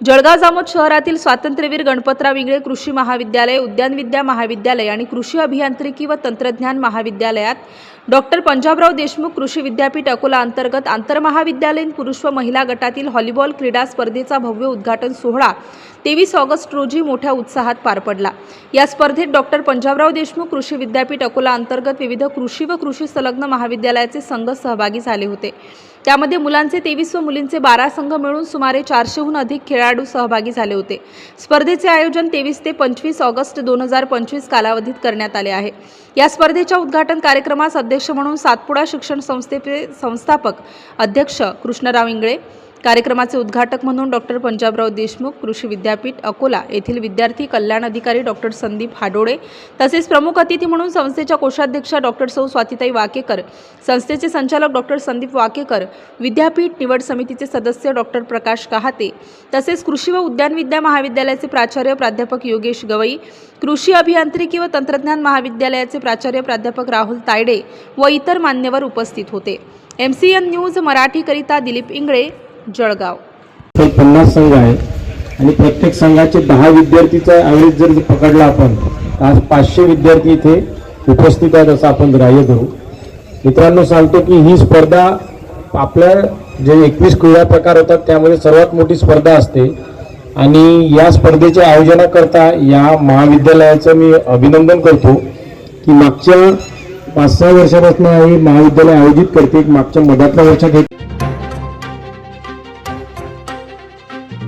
Jalgaon Jamod शहरातील स्वातंत्र्यवीर गणपतराव इंगळे कृषी महाविद्यालय उद्यानविद्या महाविद्यालय आणि कृषी अभियांत्रिकी व तंत्रज्ञान महाविद्यालयात डॉक्टर पंजाबराव देशमुख कृषी विद्यापीठ अकोला अंतर्गत आंतरमहाविद्यालयीन पुरुष व महिला गटातील हॉलीबॉल क्रीडा स्पर्धेचा भव्य उद्घाटन सोहळा तेवीस ऑगस्ट रोजी मोठ्या उत्साहात पार पडला. या स्पर्धेत डॉक्टर पंजाबराव देशमुख कृषी विद्यापीठ अकोला अंतर्गत विविध कृषी व कृषी संलग्न महाविद्यालयाचे संघ सहभागी झाले होते. त्यामध्ये मुलांचे तेवीस व मुलींचे बारा संघ मिळून सुमारे चारशेहून अधिक खेळाडू सहभागी झाले होते. स्पर्धेचे आयोजन तेवीस ते पंचवीस ऑगस्ट दोन हजार पंचवीस कालावधीत करण्यात आले आहे. या स्पर्धेच्या उद्घाटन कार्यक्रमास अध्यक्ष म्हणून सातपुडा शिक्षण संस्थेचे संस्थापक अध्यक्ष कृष्णराव इंगळे कार्यक्रमाचे उद्घाटक म्हणून डॉक्टर पंजाबराव देशमुख कृषी विद्यापीठ अकोला येथील विद्यार्थी कल्याण अधिकारी डॉक्टर संदीप हाडोळे तसेच प्रमुख अतिथी म्हणून संस्थेच्या कोषाध्यक्षा डॉक्टर सौ स्वातिताई वाकेकर संस्थेचे संचालक डॉक्टर संदीप वाकेकर विद्यापीठ निवड समितीचे सदस्य डॉक्टर प्रकाश कहाते तसेच कृषी व उद्यानविद्या महाविद्यालयाचे प्राचार्य प्राध्यापक योगेश गवई कृषी अभियांत्रिकी व तंत्रज्ञान महाविद्यालयाचे प्राचार्य प्राध्यापक राहुल तायडे व इतर मान्यवर उपस्थित होते. एम सी एन न्यूज मराठीकरिता दिलीप इंगळे जळगाव. पन्नास संघ आहे. आणि प्रत्येक संघाचे दहा विद्यार्थीचा ॲव्हरेज जर पकडला आपण तर आज पाचशे विद्यार्थी इथे उपस्थित आहेत असं आपण ग्राह्य करू मित्रांनो सांगतो की ही स्पर्धा आपल्या जे एकवीस क्रीडा प्रकार होतात त्यामध्ये सर्वात मोठी स्पर्धा असते. आणि या स्पर्धेच्या आयोजनाकरता या महाविद्यालयाचं मी अभिनंदन करतो की मागच्या पाच सहा वर्षापासून हे महाविद्यालय आयोजित करते. मागच्या मधातल्या वर्षात हे